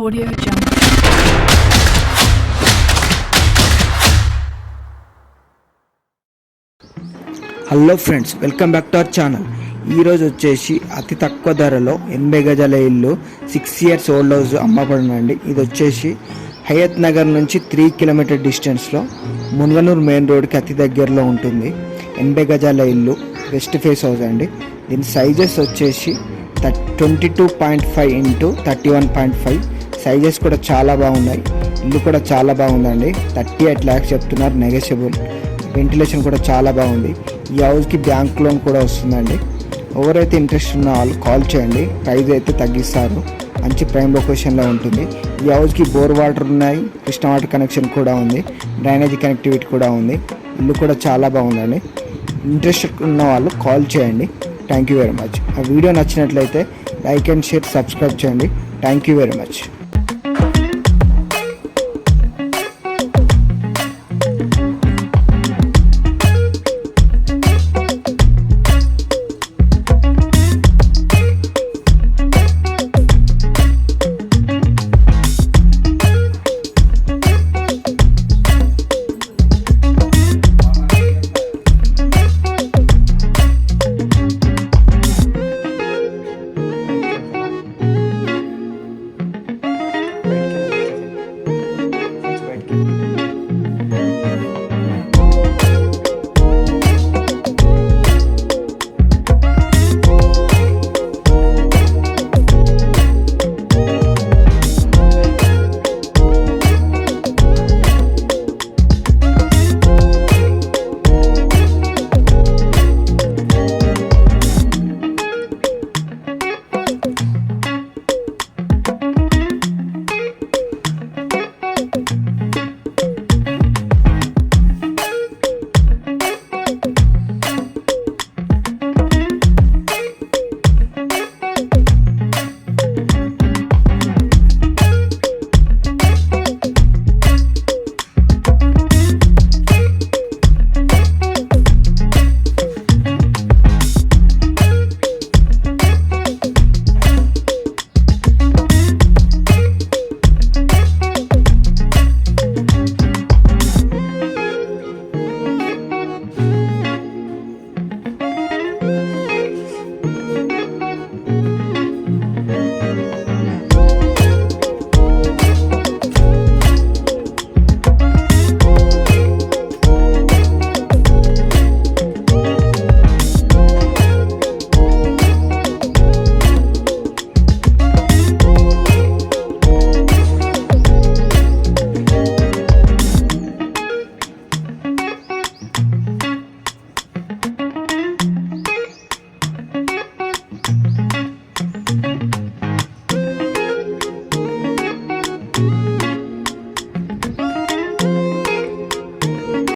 Audio Jungle. Hello friends welcome back to our channel ఈరోజు వచ్చేసి అతి తక్కువ ధరలో ఎనభై గజాల ఇల్లు సిక్స్ ఇయర్స్ ఓల్డ్ హౌస్ అమ్మబడినండి. ఇది వచ్చేసి హయత్ నగర్ నుంచి త్రీ కిలోమీటర్ డిస్టెన్స్లో మున్గనూరు మెయిన్ రోడ్కి అతి దగ్గరలో ఉంటుంది. ఎనభై గజాల ఇల్లు వెస్ట్ ఫేస్ హౌస్ అండి. దీని సైజెస్ వచ్చేసి twenty two point five into thirty one point five sizes కూడా చాలా బాగున్నాయి. ఇల్లు కూడా చాలా బాగుందండి. థర్టీ ఎయిట్ ల్యాక్స్ చెప్తున్నారు నెగోషియబుల్. వెంటిలేషన్ కూడా చాలా బాగుంది. ఈ హౌస్కి బ్యాంక్ లోన్ కూడా వస్తుందండి. ఎవరైతే ఇంట్రెస్ట్ ఉన్న వాళ్ళు కాల్ చేయండి. ప్రైజ్ అయితే తగ్గిస్తారు. మంచి ప్రైమ్ లొకేషన్లో ఉంటుంది. ఈ హౌస్కి బోర్ వాటర్ ఉన్నాయి. కృష్ణ వాటర్ కనెక్షన్ కూడా ఉంది. డ్రైనేజీ కనెక్టివిటీ కూడా ఉంది. ఇల్లు కూడా చాలా బాగుందండి. ఇంట్రెస్ట్ ఉన్న వాళ్ళు కాల్ చేయండి. థ్యాంక్ యూ వెరీ మచ్ ఆ వీడియో నచ్చినట్లయితే లైక్ అండ్ షేర్ సబ్స్క్రైబ్ చేయండి. Thank you very much